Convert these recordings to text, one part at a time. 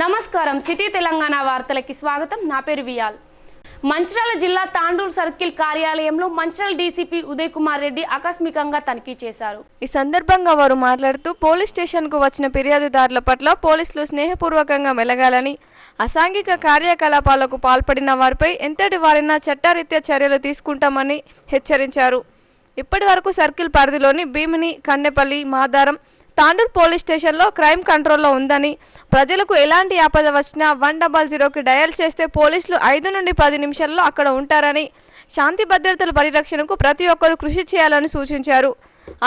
నమస్కారం. సిటీ తెలంగాణ వార్తలకి స్వాగతం. నా పేరు వియాల్. మంచిర్యాల జిల్లా తాండూరు సర్కిల్ కార్యాలయంలో మంచిర్యాల డీసీపీ ఉదయ్ కుమార్ రెడ్డి ఆకస్మికంగా తనిఖీ చేశారు. ఈ సందర్భంగా వారు మాట్లాడుతూ పోలీస్ స్టేషన్కు వచ్చిన ఫిర్యాదుదారుల పట్ల పోలీసులు స్నేహపూర్వకంగా మెలగాలని అసాంఘిక కార్యకలాపాలకు పాల్పడిన వారిపై ఎంతటి వారైనా చట్టరీత్యా చర్యలు తీసుకుంటామని హెచ్చరించారు. ఇప్పటి వరకు సర్కిల్ పరిధిలోని భీమిని కన్నెపల్లి మాదారం తాండూర్ పోలీస్ స్టేషన్లో క్రైమ్ కంట్రోల్లో ఉందని. ప్రజలకు ఎలాంటి ఆపద వచ్చినా వన్ డబల్ జీరోకి డయల్ చేస్తే పోలీసులు ఐదు నుండి పది నిమిషాల్లో అక్కడ ఉంటారని శాంతి భద్రతల పరిరక్షణకు ప్రతి ఒక్కరూ కృషి చేయాలని సూచించారు.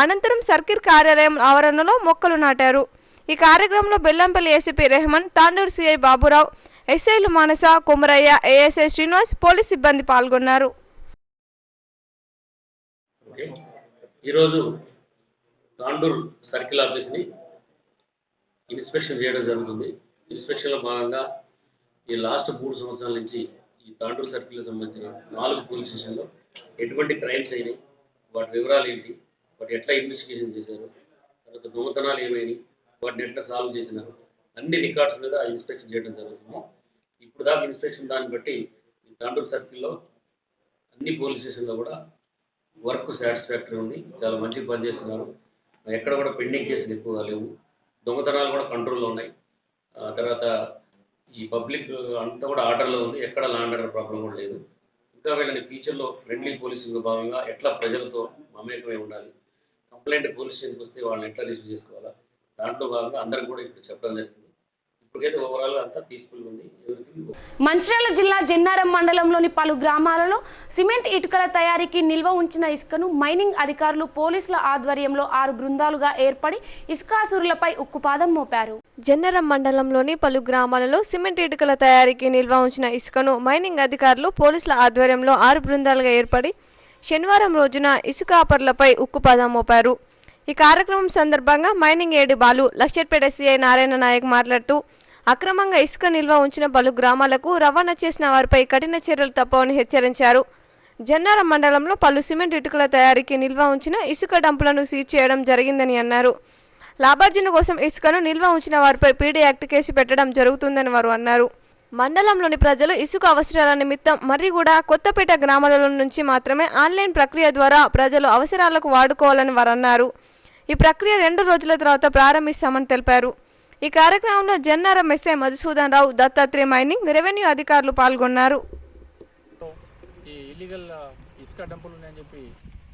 అనంతరం సర్కిల్ కార్యాలయం ఆవరణలో మొక్కలు నాటారు. ఈ కార్యక్రమంలో బెల్లంపల్లి ఏసీపీ రెహమాన్ తాండూరు సిఐ బాబురావు ఎస్ఐలు మానస కుమరయ్య ఏఎస్ఐ శ్రీనివాస్ పోలీస్ సిబ్బంది పాల్గొన్నారు. ఈరోజు తాండూర్ సర్కిల్ ఆఫీస్ని ఇన్స్పెక్షన్ చేయడం జరుగుతుంది. ఇన్స్పెక్షన్లో భాగంగా ఈ లాస్ట్ మూడు సంవత్సరాల నుంచి ఈ తాండూరు సర్కిల్కి సంబంధించిన నాలుగు పోలీస్ స్టేషన్లో ఎటువంటి క్రైమ్స్ అయినాయి వాటి వివరాలు ఏంటి వాటి ఎట్లా ఇన్వెస్టిగేషన్ చేశారు తర్వాత దొంగతనాలు ఏమైనాయి వాటిని ఎట్లా సాల్వ్ చేసినారు అన్ని రికార్డ్స్ మీద ఇన్స్పెక్షన్ చేయడం జరుగుతుంది. ఇప్పుడు దాకా ఇన్స్పెక్షన్ దాన్ని బట్టి ఈ తాండూరు సర్కిల్లో అన్ని పోలీస్ స్టేషన్లో కూడా వర్క్ సాటిస్ఫాక్టరీ ఉంది. చాలా మంచిగా పనిచేస్తున్నారు. ఎక్కడ కూడా పెండింగ్ కేసులు ఎక్కువగా లేవు. దొంగతనాలు కూడా కంట్రోల్లో ఉన్నాయి. ఆ తర్వాత ఈ పబ్లిక్ అంతా కూడా ఆర్డర్లో ఉంది. ఎక్కడ లాండ్ ఆర్డర్ ప్రాబ్లం కూడా లేదు. ఇంకా వీళ్ళని ఫ్యూచర్లో ఫ్రెండ్లీ పోలీసింగ్ భాగంగా ఎట్లా ప్రజలతో మమేకమై ఉండాలి? కంప్లైంట్ పోలీస్ స్టేషన్కి వస్తే వాళ్ళని ఎట్లా రిసీవ్ చేసుకోవాలా? దాంట్లో భాగంగా అందరికి కూడా ఇప్పుడు చెప్పడం జరిగింది. మంచిర్యాల జిల్లా జెన్నారం మండలంలోని పలు గ్రామాలలో సిమెంట్ ఇటుకల తయారీకి నిల్వ ఉంచిన ఇసుకను మైనింగ్ అధికారులు పోలీసుల ఆధ్వర్యంలో ఆరు బృందాలుగా ఏర్పడి ఇసుకాసురులపై ఉక్కుపాదం మోపారు. జన్నరం మండలంలోని పలు గ్రామాలలో సిమెంట్ ఇటుకల తయారీకి నిల్వ ఉంచిన ఇసుకను మైనింగ్ అధికారులు పోలీసుల ఆధ్వర్యంలో ఆరు బృందాలుగా ఏర్పడి శనివారం రోజున ఇసుక ఆపర్లపై ఉక్కుపాదం మోపారు. ఈ కార్యక్రమం సందర్భంగా mining AD Balu Luxettipet CI Narayana Naik మాట్లాడుతూ అక్రమంగా ఇసుక నిల్వ ఉంచిన పలు గ్రామాలకు రవాణా చేసిన వారిపై కఠిన చర్యలు తప్పవని హెచ్చరించారు. జన్నారం మండలంలో పలు సిమెంట్ ఇటుకల తయారీకి నిల్వ ఉంచిన ఇసుక డంపులను సీజ్ చేయడం జరిగిందని అన్నారు. లాభార్జన కోసం ఇసుకను నిల్వ ఉంచిన వారిపై పీడీ యాక్ట్ కేసు పెట్టడం జరుగుతుందని వారు అన్నారు. మండలంలోని ప్రజలు ఇసుక అవసరాల నిమిత్తం మరి కూడా కొత్తపేట గ్రామాల నుంచి మాత్రమే ఆన్లైన్ ప్రక్రియ ద్వారా ప్రజలు అవసరాలకు వాడుకోవాలని వారన్నారు ఈ ప్రక్రియ రెండు రోజుల తర్వాత ప్రారంభిస్తామని తెలిపారు. ఈ కార్యక్రమంలో Jannaram SI Madhusudan Rao Dattatreya mining revenue అధికారులు పాల్గొన్నారు. ఈ ఇల్లీగల్ ఇసుక డంపులు ఉన్నాయని చెప్పి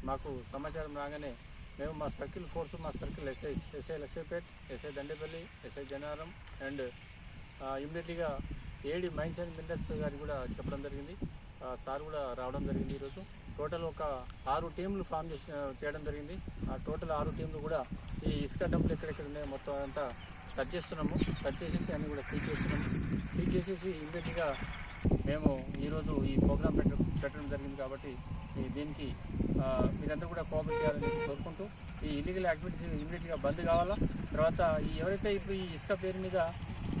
మాకు సమాచారం రాగానే మేము మా సర్కిల్ ఫోర్స్ మా circle SI SI Laxmipet SI Dandepalli SI Janaram and ఇమ్మీడియట్గా ఏడి మైన్స్ అండ్ మినరల్స్ గారికి కూడా చెప్పడం జరిగింది. సార్ కూడా రావడం జరిగింది ఈరోజు. టోటల్ ఒక ఆరు టీంలు ఫామ్ చేసి చేయడం జరిగింది. ఆ టోటల్ ఆరు టీంలు కూడా ఈ ఇసుక డంపులు ఎక్కడెక్కడ ఉన్నాయో మొత్తం అంతా సర్చ్ చేస్తున్నాము. సర్చ్ చేసేసి అన్నీ కూడా సీజ్ చేస్తున్నాము. సీజ్ చేసేసి ఇమ్మీడియట్గా మేము ఈరోజు ఈ ప్రోగ్రామ్ పెట్ట పెట్టడం జరిగింది కాబట్టి దీనికి మీరంతా మీరందరూ కూడా కోఆపరేట్ చేయాలని కోరుకుంటూ ఈ ఇల్లీగల్ యాక్టివిటీస్ ఇమీడియట్గా బంద్ కావాలా? తర్వాత ఈ ఎవరైతే ఇప్పుడు ఈ ఇసుక పేరు మీద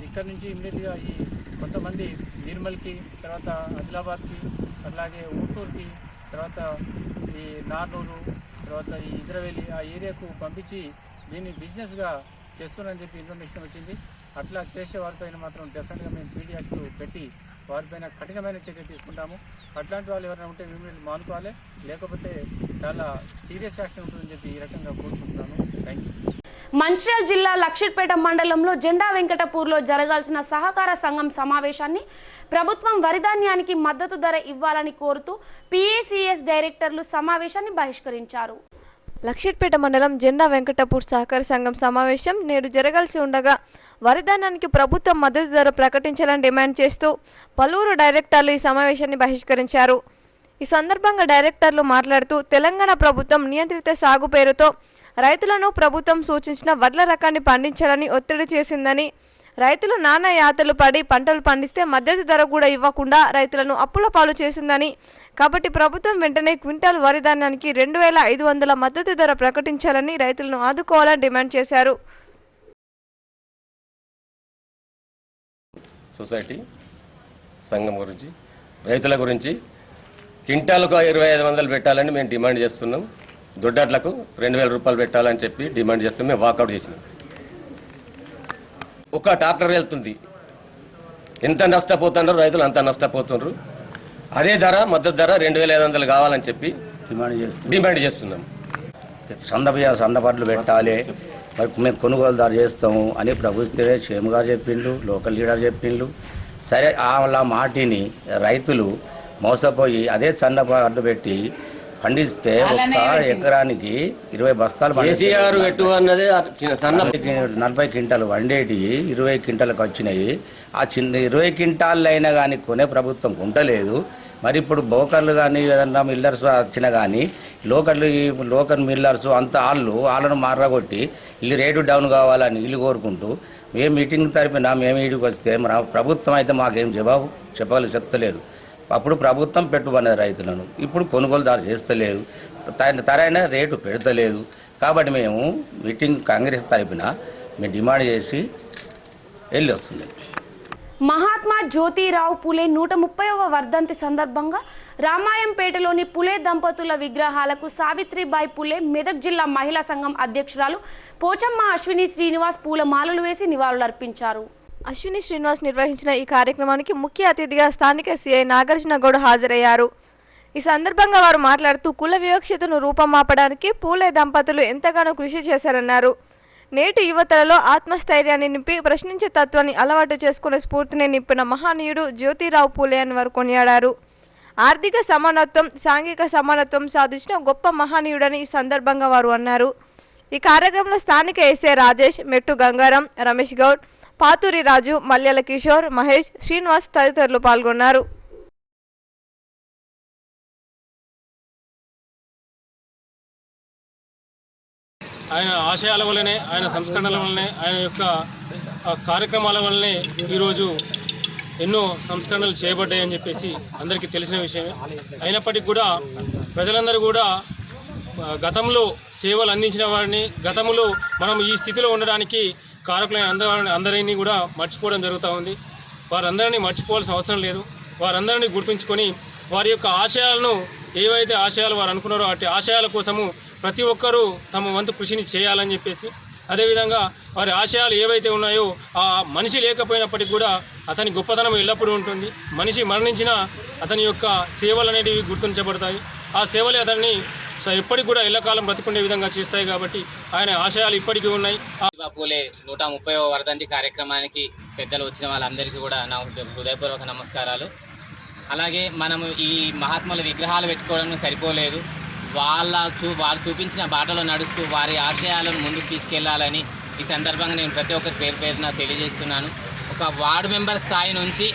ఇక్కడ నుంచి ఇమీడియట్గా ఈ కొంతమంది నిర్మల్కి తర్వాత ఆదిలాబాద్కి అలాగే ఊటూరుకి తర్వాత ఈ నార్నూరు తర్వాత ఈ ఇద్రవేలి ఆ ఏరియాకు పంపించి దీన్ని బిజినెస్గా చేస్తున్నారని చెప్పి ఇన్ఫర్మేషన్ వచ్చింది. అట్లా చేసే వారిపైన మాత్రం డెఫినెట్గా మేము పీడీ పెట్టి వారిపైన కఠినమైన చర్య తీసుకుంటాము. అట్లాంటి వాళ్ళు ఎవరైనా ఉంటే మేము మానుకోవాలి. లేకపోతే చాలా సీరియస్ యాక్షన్ ఉంటుందని చెప్పి ఈ రకంగా కోరుకుంటున్నాను థ్యాంక్ యూ మంచిర్యాల జిల్లా లక్షిట్పేట మండలంలో జెండా వెంకటపూర్లో జరగాల్సిన సహకార సంఘం సమావేశాన్ని ప్రభుత్వం వరిధాన్యానికి మద్దతు ధర ఇవ్వాలని కోరుతూ పిఏసిఎస్ డైరెక్టర్లు సమావేశాన్ని బహిష్కరించారు. లక్షిట్పేట మండలం జెండా వెంకటపూర్ సహకార సంఘం సమావేశం నేడు జరగాల్సి ఉండగా వరిధాన్యానికి ప్రభుత్వం మద్దతు ధర ప్రకటించాలని డిమాండ్ చేస్తూ పలువురు డైరెక్టర్లు ఈ సమావేశాన్ని బహిష్కరించారు. ఈ సందర్భంగా డైరెక్టర్లు మాట్లాడుతూ తెలంగాణ ప్రభుత్వం నియంత్రిత సాగు పేరుతో రైతులను ప్రభుత్వం సూచించిన వడ్ల రకాన్ని పండించాలని ఒత్తిడి చేసిందని రైతులు నానా యాతలు పడి పంటలు పండిస్తే మద్దతు ధర కూడా ఇవ్వకుండా రైతులను అప్పుల పాలు చేసిందని కాబట్టి ప్రభుత్వం వెంటనే క్వింటాల్ వరి ధాన్యానికి రెండు వేల ఐదు వందల మద్దతు ధర ప్రకటించాలని రైతులను ఆదుకోవాలని డిమాండ్ చేశారు. సొసైటీ సంఘం గురించి రైతుల గురించి క్వింటాల్కు ఇరవై ఐదు వందలు పెట్టాలని మేము డిమాండ్ చేస్తున్నాం. దొడ్డట్లకు రెండు వేల రూపాయలు పెట్టాలని చెప్పి డిమాండ్ చేస్తే మేము వాకౌట్ చేసినాం. ఒక ట్రాక్టర్ వెళ్తుంది. ఎంత నష్టపోతున్నారు రైతులు అంత నష్టపోతున్నారు. అదే ధర మద్దతు ధర రెండు వేల ఐదు వందలు కావాలని చెప్పి డిమాండ్ చేస్తుంది డిమాండ్ చేస్తున్నాం. సన్న బియ్య సన్నపట్లు పెట్టాలి. మరి మేము కొనుగోలుదారు చేస్తాము అని ప్రభుత్వే షేమ్ గారు చెప్పిండు లోకల్ లీడర్ చెప్పిండు. సరే వాళ్ళ మాటిని రైతులు మోసపోయి అదే సన్నపట్లు పెట్టి పండిస్తే ఒక ఎకరానికి ఇరవై బస్తాలు కేసీఆర్ అన్నదే సన్న నలభై క్వింటాలు వండేటి ఇరవై క్వింటాలకు వచ్చినాయి. ఆ చిన్న ఇరవై క్వింటాళ్ళు అయినా కానీ కొనే ప్రభుత్వం కొంటలేదు మరి ఇప్పుడు బోకర్లు కానీ ఏదన్నా మిల్లర్స్ వచ్చినా కానీ లోకల్ ఈ లోకల్ మిల్లర్స్ అంత వాళ్ళు వాళ్ళను మారగొట్టి వీళ్ళు రేటు డౌన్ కావాలని వీళ్ళు కోరుకుంటూ మేము మీటింగ్ తరపున మేము ఈడికి వస్తే మన ప్రభుత్వం అయితే మాకేం జవాబు చెప్పగలి చెప్తలేదు. అప్పుడు ప్రభుత్వం పెట్టుబడి రైతులను. ఇప్పుడు కొనుగోలుదారు చేస్తలేదు. తరైన రేటు పెడతలేదు. కాబట్టి మేము మీటింగ్ కాంగ్రెస్ తరపున మేము డిమాండ్ చేసి వెళ్ళి వస్తుంది మహాత్మా జ్యోతిరావు పులే నూట ముప్పైవ వర్ధంతి సందర్భంగా రామాయంపేటలోని పులే దంపతుల విగ్రహాలకు సావిత్రిబాయి పులే మెదక్ జిల్లా మహిళా సంఘం అధ్యక్షురాలు పోచమ్మ అశ్విని శ్రీనివాస్ పూల మాలలు వేసి నివాళులర్పించారు. అశ్విని శ్రీనివాస్ నిర్వహించిన ఈ కార్యక్రమానికి ముఖ్య అతిథిగా స్థానిక సీఐ నాగార్జున గౌడ్ హాజరయ్యారు. ఈ సందర్భంగా వారు మాట్లాడుతూ కుల వివక్షతను రూపమాపడానికి పూలే దంపతులు ఎంతగానో కృషి చేశారన్నారు. నేటి యువతలలో ఆత్మస్థైర్యాన్ని నింపి ప్రశ్నించే తత్వాన్ని అలవాటు చేసుకునే స్ఫూర్తిని నింపిన మహనీయుడు జ్యోతిరావు పూలే అని వారు కొనియాడారు. ఆర్థిక సమానత్వం సాంఘిక సమానత్వం సాధించిన గొప్ప మహనీయుడని ఈ సందర్భంగా వారు అన్నారు. ఈ కార్యక్రమంలో స్థానిక ఎస్ఏ రాజేష్ మెట్టు గంగారం రమేష్ గౌడ్ పాతూరి రాజు మల్యాల కిషోర్ మహేష్ శ్రీనివాస్ తదితరులు పాల్గొన్నారు. ఆయన ఆశయాల వల్లనే ఆయన సంస్కరణల వల్లనే ఆయన యొక్క కార్యక్రమాల వల్లనే ఈరోజు ఎన్నో సంస్కరణలు చేయబడ్డాయని చెప్పేసి అందరికీ తెలిసిన విషయమే. అయినప్పటికీ కూడా ప్రజలందరూ కూడా గతంలో సేవలు అందించిన వారిని గతంలో మనం ఈ స్థితిలో ఉండడానికి కారకులైన అందరి అందరినీ కూడా మర్చిపోవడం జరుగుతూ ఉంది. వారందరినీ మర్చిపోవాల్సిన అవసరం లేదు. వారందరినీ గుర్తుంచుకొని వారి యొక్క ఆశయాలను ఏవైతే ఆశయాలు వారు అనుకున్నారో అటు ఆశయాల కోసము ప్రతి ఒక్కరూ తమ వంతు కృషిని చేయాలని చెప్పేసి అదేవిధంగా వారి ఆశయాలు ఏవైతే ఉన్నాయో ఆ మనిషి లేకపోయినప్పటికీ కూడా అతని గొప్పతనం ఎల్లప్పుడూ ఉంటుంది. మనిషి మరణించినా అతని యొక్క సేవలు అనేటివి గుర్తించబడతాయి. ఆ సేవలే అతన్ని సో ఇప్పటికి కూడా ఇళ్ళకాలం బ్రతుకుండే విధంగా చేస్తాయి కాబట్టి ఆయన ఆశయాలు ఇప్పటికీ ఉన్నాయి. జ్యోతిబా పూలే నూట ముప్పై వర్ధంతి కార్యక్రమానికి పెద్దలు వచ్చిన వాళ్ళందరికీ కూడా నా హృదయపూర్వక నమస్కారాలు. అలాగే మనము ఈ మహాత్ముల విగ్రహాలు పెట్టుకోవడం సరిపోలేదు. వాళ్ళ చూ వాళ్ళు చూపించిన బాటలో నడుస్తూ వారి ఆశయాలను ముందుకు తీసుకెళ్ళాలని ఈ సందర్భంగా నేను ప్రతి ఒక్కరి పేరు పేరున తెలియజేస్తున్నాను. ఒక వార్డు మెంబర్ స్థాయి నుంచి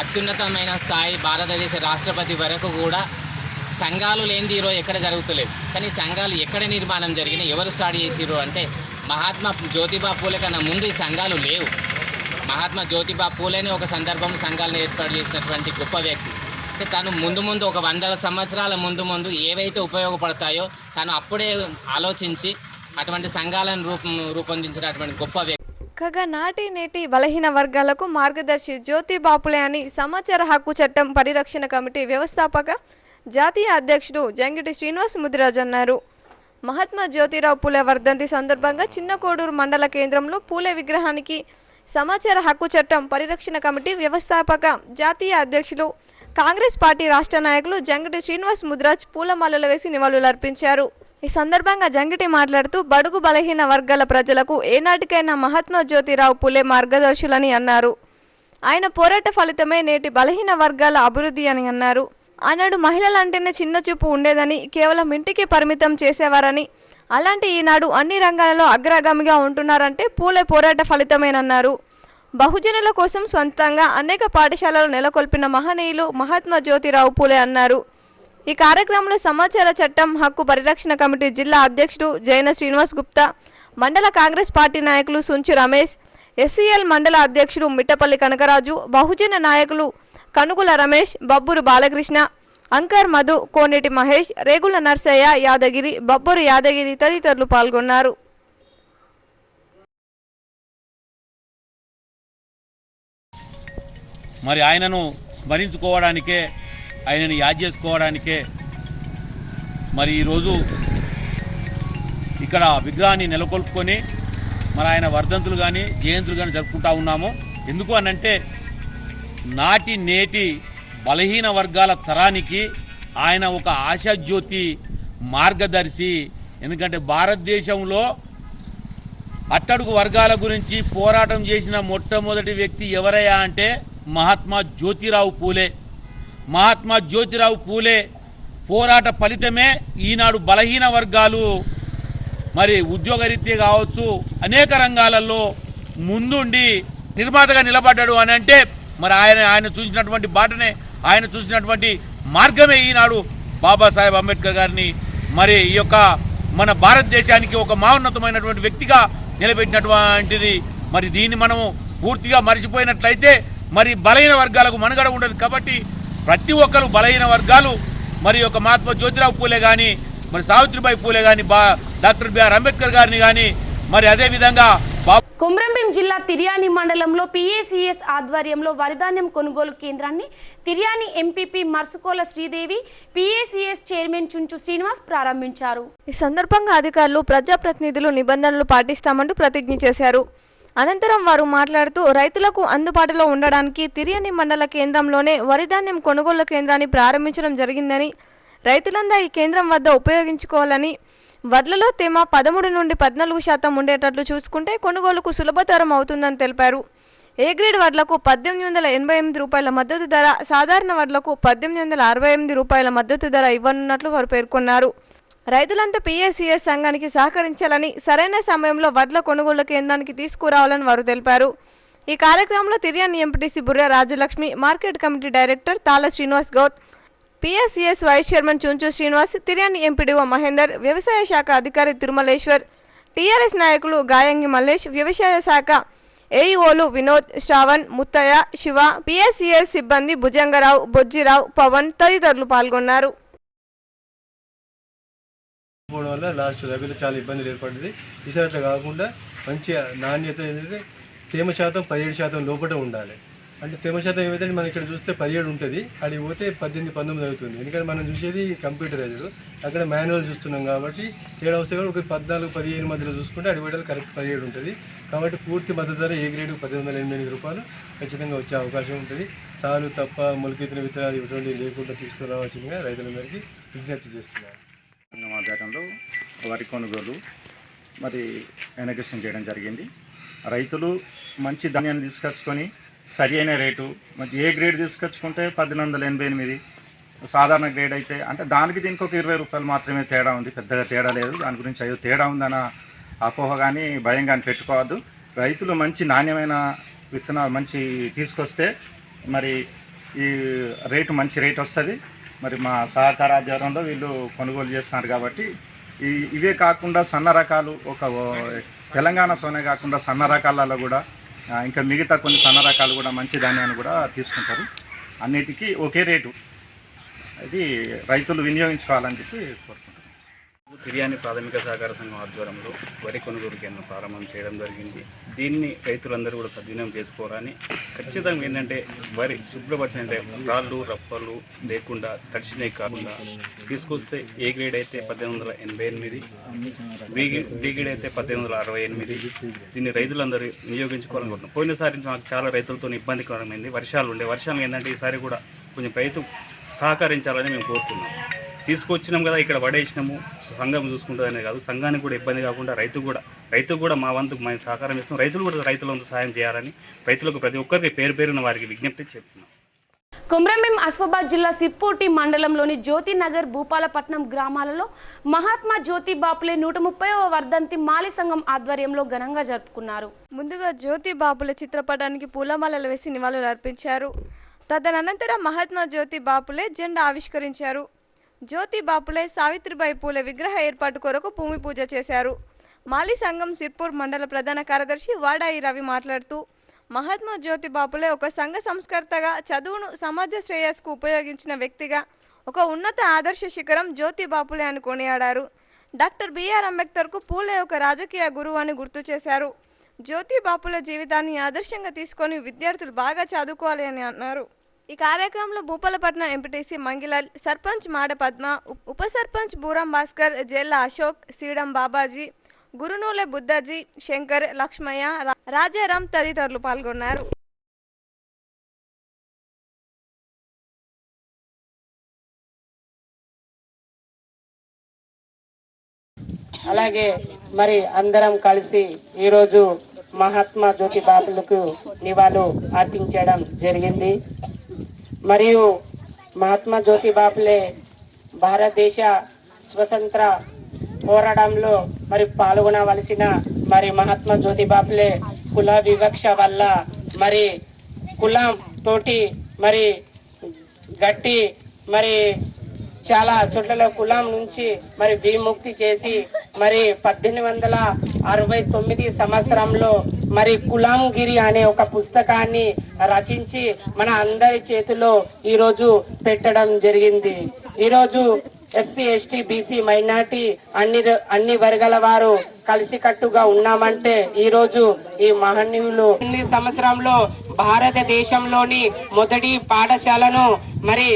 అత్యున్నతమైన స్థాయి భారతదేశ రాష్ట్రపతి వరకు కూడా సంఘాలు లేనిది ఈరోజు ఎక్కడ జరుగుతలేదు. కానీ సంఘాలు ఎక్కడ నిర్మాణం జరిగినా ఎవరు స్టార్ట్ చేసిర్రు అంటే మహాత్మా జ్యోతిబా పూలే కన్నా ముందు ఈ సంఘాలు లేవు. మహాత్మా జ్యోతిబా పూలేనే ఒక సందర్భం సంఘాలను ఏర్పాటు చేసినటువంటి గొప్ప వ్యక్తి. అంటే తను ముందు ముందు ఒక వందల సంవత్సరాల ముందు ముందు ఏవైతే ఉపయోగపడతాయో తను అప్పుడే ఆలోచించి అటువంటి సంఘాలను రూపం రూపొందించినటువంటి గొప్ప వ్యక్తి. కాగా నాటి నేటి బలహీన వర్గాలకు మార్గదర్శి జ్యోతి బాపులే అని సమాచార హక్కు చట్టం పరిరక్షణ కమిటీ వ్యవస్థాపక జాతీయ అధ్యక్షుడు జంగిటి శ్రీనివాస్ ముదిరాజ్ అన్నారు. మహాత్మా జ్యోతిరావు పూలే వర్ధంతి సందర్భంగా చిన్న కోడూరు మండల కేంద్రంలో పూలే విగ్రహానికి సమాచార హక్కు చట్టం పరిరక్షణ కమిటీ వ్యవస్థాపక జాతీయ అధ్యక్షులు కాంగ్రెస్ పార్టీ రాష్ట్ర నాయకులు జంగటి శ్రీనివాస్ ముద్రాజ్ పూలమాలలు వేసి నివాళులర్పించారు ఈ సందర్భంగా జంగిటి మాట్లాడుతూ బడుగు బలహీన వర్గాల ప్రజలకు ఏనాటికైనా మహాత్మా జ్యోతిరావు పులే మార్గదర్శులని అన్నారు. ఆయన పోరాట ఫలితమే నేటి బలహీన వర్గాల అభివృద్ధి అని అన్నారు. ఆనాడు మహిళలంటేనే చిన్న చూపు ఉండేదని కేవలం ఇంటికి పరిమితం చేసేవారని. అలాంటి ఈనాడు అన్ని రంగాలలో అగ్రగామిగా ఉంటున్నారంటే పూలే పోరాట ఫలితమేనన్నారు. బహుజనుల కోసం సొంతంగా అనేక పాఠశాలలు నెలకొల్పిన మహనీయులు మహాత్మా జ్యోతిరావు పూలే అన్నారు. ఈ కార్యక్రమంలో సమాచార చట్టం హక్కు పరిరక్షణ కమిటీ జిల్లా అధ్యక్షుడు జైన శ్రీనివాస్ గుప్తా మండల కాంగ్రెస్ పార్టీ నాయకులు సుంచు రమేష్ ఎస్సీఎల్ మండల అధ్యక్షుడు మిట్టపల్లి కనకరాజు బహుజన నాయకులు కనుగుల రమేష్ బబ్బూరు బాలకృష్ణ అంకర్ మధు కోనేటి మహేష్ రేగుల నర్సయ్య యాదగిరి బబ్బూరు యాదగిరి తదితరులు పాల్గొన్నారు. మరి ఆయనను స్మరించుకోవడానికే ఆయనను యాద్ చేసుకోవడానికే మరి ఈరోజు ఇక్కడ విగ్రహాన్ని నెలకొల్పుకొని మరి ఆయన వర్ధంతులు కానీ జయంతులు కానీ జరుపుకుంటా ఉన్నాము. ఎందుకు అనంటే నాటి నేటి బలహీన వర్గాల తరానికి ఆయన ఒక ఆశాజ్యోతి మార్గదర్శి. ఎందుకంటే భారతదేశంలో అట్టడుగు వర్గాల గురించి పోరాటం చేసిన మొట్టమొదటి వ్యక్తి ఎవరయ్యా అంటే మహాత్మా జ్యోతిరావు పూలే. మహాత్మా జ్యోతిరావు పూలే పోరాట ఫలితమే ఈనాడు బలహీన వర్గాలు మరి ఉద్యోగరీత్యా కావచ్చు అనేక రంగాలలో ముందుండి నిర్మాతగా నిలబడ్డాడు అని అంటే మరి ఆయన ఆయన చూసినటువంటి బాటనే ఆయన చూసినటువంటి మార్గమే ఈనాడు బాబాసాహెబ్ అంబేద్కర్ గారిని మరి ఈ యొక్క మన భారతదేశానికి ఒక మహోన్నతమైనటువంటి వ్యక్తిగా నిలబెట్టినటువంటిది. మరి దీన్ని మనము పూర్తిగా మర్చిపోయినట్లయితే మరి బలహీన వర్గాలకు మనుగడ ఉండదు కాబట్టి ప్రతి ఒక్కరు బలహీన వర్గాలు మరి యొక్క మహాత్మా జ్యోతిరావు పూలే కానీ మరి సావిత్రిబాయి పూలే కానీ బా డాక్టర్ బిఆర్ అంబేద్కర్ గారిని కానీ మరి అదేవిధంగా కొమ్రంభీం జిల్లా తిర్యాని మండలంలో పిఏసిఎస్ ఆధ్వర్యంలో వరిధాన్యం కొనుగోలు కేంద్రాన్ని Tiryani MPP Marsukola Sridevi PACS chairman Chunchu Srinivas ప్రారంభించారు. ఈ సందర్భంగా అధికారులు ప్రజాప్రతినిధులు నిబంధనలు పాటిస్తామంటూ ప్రతిజ్ఞ చేశారు. అనంతరం వారు మాట్లాడుతూ రైతులకు అందుబాటులో ఉండడానికి తిరియని మండల కేంద్రంలోనే వరిధాన్యం కొనుగోలు కేంద్రాన్ని ప్రారంభించడం జరిగిందని రైతులందరూ ఈ కేంద్రం వద్ద ఉపయోగించుకోవాలని వడ్లలో తేమ పదమూడు నుండి పద్నాలుగు శాతం ఉండేటట్లు చూసుకుంటే కొనుగోలుకు సులభతరం అవుతుందని తెలిపారు. ఏ గ్రేడ్ వడ్లకు పద్దెనిమిది వందల ఎనభై ఎనిమిది రూపాయల మద్దతు ధర సాధారణ వడ్లకు పద్దెనిమిది వందల అరవై ఎనిమిది రూపాయల మద్దతు ధర ఇవ్వనున్నట్లు వారు పేర్కొన్నారు. రైతులంతా పీఎస్సీఎస్ సంఘానికి సహకరించాలని సరైన సమయంలో వడ్ల కొనుగోలు కేంద్రానికి తీసుకురావాలని వారు తెలిపారు. ఈ కార్యక్రమంలో తిర్యాని ఎంపీటీసీ బుర్ర Rajalakshmi market committee director Tala Srinivas Goud PSCS vice chairman Chunchu Srinivas Tiryani MPDO Mahender వ్యవసాయ శాఖ అధికారి తిరుమలేశ్వర్ టీఆర్ఎస్ నాయకులు గాయంగి మల్లేష్ వ్యవసాయ శాఖ ఏఈఓలు వినోద్ శ్రావణ్ ముత్తయ్య శివ పిఎస్సిఎస్ సిబ్బంది భుజంగరావు బొజ్జిరావు పవన్ తదితరులు పాల్గొన్నారు. పోవడం వల్ల లాస్ట్ రబీలో చాలా ఇబ్బందులు ఏర్పడింది. ఈసారి అట్లా కాకుండా మంచి నాణ్యత ఏంటంటే తేమ శాతం పదిహేడు శాతం లోపల ఉండాలి. అంటే తేమ శాతం ఏమైతే మనం ఇక్కడ చూస్తే పదిహేడు ఉంటుంది. అది పోతే పద్దెనిమిది పంతొమ్మిది అవుతుంది. ఎందుకంటే మనం చూసేది కంప్యూటరైజ్డ్ అక్కడ మాన్యువల్ చూస్తున్నాం కాబట్టి ఏడు వస్తే కూడా ఒక పద్నాలుగు పదిహేను మధ్యలో చూసుకుంటే అది కూడా కరెక్ట్ పదిహేడు ఉంటుంది. కాబట్టి పూర్తి మద్దతు ధర ఏ గ్రేడు పద్దెనిమిది వందల ఎనిమిది రూపాయలు ఖచ్చితంగా వచ్చే అవకాశం ఉంటుంది. తాను తప్ప మొలకెత్తిన విత్తనాలు ఇటువంటి లేకుండా తీసుకురావాల్సిందిగా రైతులందరికీ విజ్ఞప్తి చేస్తున్నారు సంఘం ఆధ్వర్యంలో వరి కొనుగోలు మరి ఎనగేషన్ చేయడం జరిగింది. రైతులు మంచి ధాన్యాన్ని తీసుకొచ్చుకొని సరి అయిన రేటు. మంచి ఏ గ్రేడ్ తీసుకొచ్చుకుంటే పద్దెనిమిది వందల ఎనభై ఎనిమిది? సాధారణ గ్రేడ్ అయితే అంటే దానికి దీనికి ఒక ఇరవై రూపాయలు మాత్రమే తేడా ఉంది. పెద్దగా తేడా లేదు. దాని గురించి అయ్యో తేడా ఉందన్న అపోహ కానీ భయం కానీ పెట్టుకోవద్దు. రైతులు మంచి నాణ్యమైన విత్తనాలు మంచి తీసుకొస్తే మరి ఈ రేటు మంచి రేట్ వస్తుంది. మరి మా సహకార ఆధ్వర్యంలో వీళ్ళు కొనుగోలు చేస్తున్నారు కాబట్టి ఈ ఇవే కాకుండా సన్న రకాలు ఒక తెలంగాణ సోనే కాకుండా సన్న రకాలలో కూడా ఇంకా మిగతా కొన్ని సన్న రకాలు కూడా మంచి ధాన్యాన్ని కూడా తీసుకుంటారు. అన్నిటికీ ఒకే రేటు. అది రైతులు వినియోగించుకోవాలని చెప్పి కోరుకుంటున్నాను బిర్యానీ ప్రాథమిక సహకార సంఘం ఆధ్వర్యంలో వరి కొనుగోలు కేంద్రం ప్రారంభం చేయడం జరిగింది. దీన్ని రైతులందరూ కూడా సద్వినియోగం చేసుకోవాలని ఖచ్చితంగా ఏంటంటే వరి శుభ్రపరిచిన రాళ్ళు రప్పలు లేకుండా తడిచినవి కాకుండా తీసుకొస్తే ఏ గ్రేడ్ అయితే పద్దెనిమిది వందల ఎనభై ఎనిమిది బి గ్రేడ్ అయితే పద్దెనిమిది వందల అరవై ఎనిమిది దీన్ని రైతులందరూ వినియోగించుకోవాలనుకుంటున్నాం పోయినసారి మాకు చాలా రైతులతో ఇబ్బందికరమైంది. వర్షాలు ఉండే వర్షాలు ఏంటంటే ఈసారి కూడా కొంచెం రైతు సహకరించాలని మేము కోరుతున్నాం. తీసుకొచ్చినాం కదా ఇక్కడ పడేసినాము. సంఘం చూసుకుంటుందనే కాదు సంఘానికి కూడా ఇబ్బంది కాకుండా రైతు కూడా రైతు కూడా మా వంతు మేము సహకారం ఇస్తాం రైతులు కూడా రైతుల వంతు సహాయం చేయాలని రైతులకు ప్రతి ఒక్కరికి పేరు పేరున వారికి విజ్ఞప్తి చెప్తున్నాం కొమ్రంభీం అస్ఫాబాద్ జిల్లా సిప్పూటి మండలంలోని జ్యోతినగర్ భూపాలపట్నం గ్రామాలలో మహాత్మా జ్యోతి బాపులే నూట ముప్పైవ వర్ధంతి మాలి సంఘం ఆధ్వర్యంలో ఘనంగా జరుపుకున్నారు. ముందుగా జ్యోతి బాపుల చిత్రపటానికి పూలమాలలు వేసి నివాళులు అర్పించారు తదనంతరం మహాత్మా జ్యోతి బాపులే జెండా ఆవిష్కరించారు. జ్యోతి బాపులే సావిత్రిబాయి పూలే విగ్రహ ఏర్పాటు కొరకు భూమి పూజ చేశారు. మాలి సంఘం సిర్పూర్ మండల ప్రధాన కార్యదర్శి వాడాయి రవి మాట్లాడుతూ మహాత్మా జ్యోతి బాపులే ఒక సంఘ సంస్కర్తగా చదువును సమాజ శ్రేయస్కు ఉపయోగించిన వ్యక్తిగా ఒక ఉన్నత ఆదర్శ శిఖరం జ్యోతి బాపులే అని కొనియాడారు. డాక్టర్ బిఆర్ అంబేద్కర్కు పూలే ఒక రాజకీయ గురువు అని గుర్తు చేశారు. జ్యోతి బాపుల జీవితాన్ని ఆదర్శంగా తీసుకొని విద్యార్థులు బాగా చదువుకోవాలి అని అన్నారు. ఈ కార్యక్రమంలో భూపాలపట్నం ఎంపీటీసీ మంగిలాల్ సర్పంచ్ మాడ పద్మ ఉప సర్పంచ్ బూరం భాస్కర్ జెల్ల అశోక్ సీడం బాబాజీ గురునూలె బుద్ధాజీ శంకర్ లక్ష్మయ్య రాజారాం తదితరులు పాల్గొన్నారు. అలాగే మరి అందరం కలిసి ఈరోజు మహాత్మా జ్యోతి బాబులకు నివాళులు అర్పించడం జరిగింది. మరియు మహాత్మా జ్యోతి బాపులే భారతదేశ స్వతంత్ర పోరాటంలో మరి పాల్గొనవలసిన మరి మహాత్మా జ్యోతి బాపులే కుల వివక్ష వల్ల మరి కులం తోటి మరి గట్టి మరి చాలా చోట్ల కులం నుంచి మరి విముక్తి చేసి మరి పద్దెనిమిది వందల అరవై తొమ్మిది సంవత్సరంలో మరి కులాంగిరి అనే ఒక పుస్తకాన్ని రచించి మన అందరి చేతిలో ఈరోజు పెట్టడం జరిగింది. ఈరోజు ఎస్సీ ఎస్టీ బీసీ మైనార్టీ అన్ని అన్ని వర్గాల వారు కలిసికట్టుగా ఉన్నామంటే ఈ రోజు ఈ మహనీయులు ఎన్ని సంవత్సరంలో భారతదేశంలోని మొదటి పాఠశాలను మరి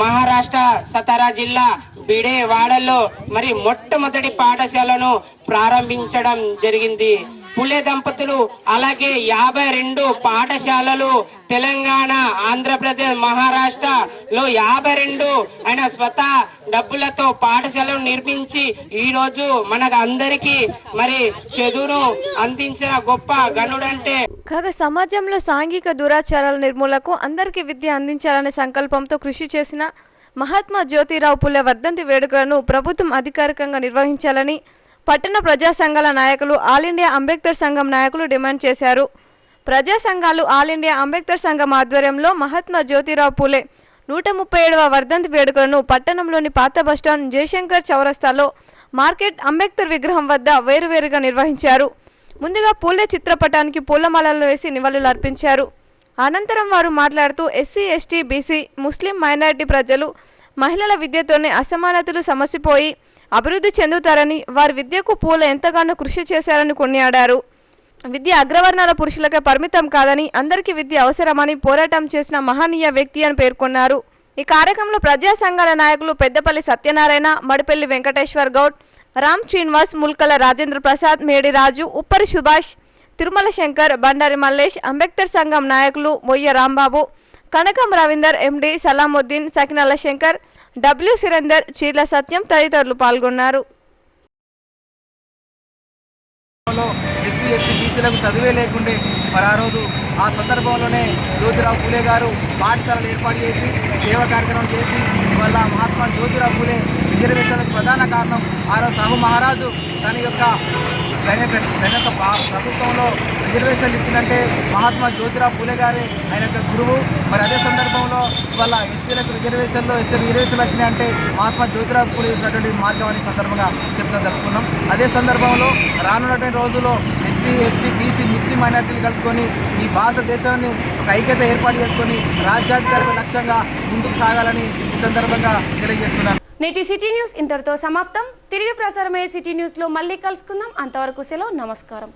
మహారాష్ట్ర సతారా జిల్లా బిడేవాడలో మరి మొట్టమొదటి పాఠశాలను ప్రారంభించడం జరిగింది. పులే దంపతులు అలాగే యాభై రెండు పాఠశాలలు తెలంగాణ ఆంధ్రప్రదేశ్ మహారాష్ట్ర లో యాభై రెండు ఆయన స్వత డబ్బులతో పాఠశాలను నిర్మించి ఈ రోజు మనకు అందరికీ మరి చదువును అందించిన గొప్ప గనుడంటే కాగా సమాజంలో సాంఘిక దురాచారాల నిర్మూలకు అందరికీ విద్య అందించాలనే సంకల్పంతో కృషి చేసిన మహాత్మా జ్యోతిరావు పుల్లె వర్ధంతి వేడుకలను ప్రభుత్వం అధికారికంగా నిర్వహించాలని పట్టణ ప్రజా సంఘాల నాయకులు ఆల్ ఇండియా అంబేద్కర్ సంఘం నాయకులు డిమాండ్ చేశారు. ప్రజా సంఘాలు ఆల్ ఇండియా అంబేద్కర్ సంఘం ఆధ్వర్యంలో మహాత్మా జ్యోతిరావు పూలే నూట ముప్పై ఏడవ వర్ధంతి వేడుకలను పట్టణంలోని పాత బస్టాండ్ జయశంకర్ చౌరస్తాలో మార్కెట్ అంబేద్కర్ విగ్రహం వద్ద వేరువేరుగా నిర్వహించారు. ముందుగా పూలే చిత్రపటానికి పూలమాలలు వేసి నివాళులు అర్పించారు అనంతరం వారు మాట్లాడుతూ SC ST BC Muslim minority ప్రజలు మహిళల విద్యతోనే అసమానతలు సమసిపోయి అభివృద్ధి చెందుతారని వారి విద్యకు పూల ఎంతగానో కృషి చేశారని కొనియాడారు. విద్య అగ్రవర్ణాల పురుషులకే పరిమితం కాదని అందరికీ విద్య అవసరమని పోరాటం చేసిన మహనీయ వ్యక్తి అని పేర్కొన్నారు. ఈ కార్యక్రమంలో ప్రజా సంఘాల నాయకులు పెద్దపల్లి సత్యనారాయణ మడిపల్లి వెంకటేశ్వర్ గౌడ్ రామ్ శ్రీనివాస్ ముల్కల రాజేంద్ర ప్రసాద్ మేడి రాజు ఉప్పరి సుభాష్ తిరుమల శంకర్ బండారి మల్లేష్ అంబేద్కర్ సంఘం నాయకులు మొయ్య రాంబాబు కనకం రవీందర్ ఎండి సలాముద్దీన్ సకినల శంకర్ డబ్ల్యూ సురేందర్ చీర్ల సత్యం తదితరులు పాల్గొన్నారు. ఎస్సీ ఎస్టీ బీసీలకు చదివే లేకుండే మరి ఆ రోజు ఆ సందర్భంలోనే జ్యోతిరావు పూలే గారు పాఠశాలలు ఏర్పాటు చేసి సేవా కార్యక్రమం చేసి వల్ల మహాత్మా జ్యోతిరావు పూలే రిజర్వేషన్లకు ప్రధాన కారణం ఆ రోజు సాహు మహారాజు. తన యొక్క యొక్క తన యొక్క ప్రభుత్వంలో రిజర్వేషన్లు ఇచ్చిందంటే మహాత్మా జ్యోతిరావు పూలే గారి ఆయన యొక్క గురువు. మరి అదే సందర్భంలో ఇవాళ ఎస్సీలకు రిజర్వేషన్లో ఎస్టీ రిజర్వేషన్లు వచ్చినాయంటే మహాత్మా జ్యోతిరావు పూలే చేసినటువంటి మార్గం అనే సందర్భంగా చెప్తాం తెలుసుకున్నాం అదే సందర్భంలో రానున్నటువంటి రోజుల్లో ఎస్సీ ఎస్టీ బీసీ ముస్లిం మైనార్టీలు కలుసుకొని ఈ భారతదేశాన్ని ఒక ఐక్యత ఏర్పాటు చేసుకొని రాజ్యాధికార లక్ష్యంగా ముందుకు సాగాలని ఈ సందర్భంగా తెలియజేస్తున్నాను. నేటి సిటీ న్యూస్ ఇంతటితో సమాప్తం. తిరిగి ప్రసారమయ్యే సిటీ న్యూస్లో మళ్ళీ కలుసుకుందాం. అంతవరకు సెలవు. నమస్కారం.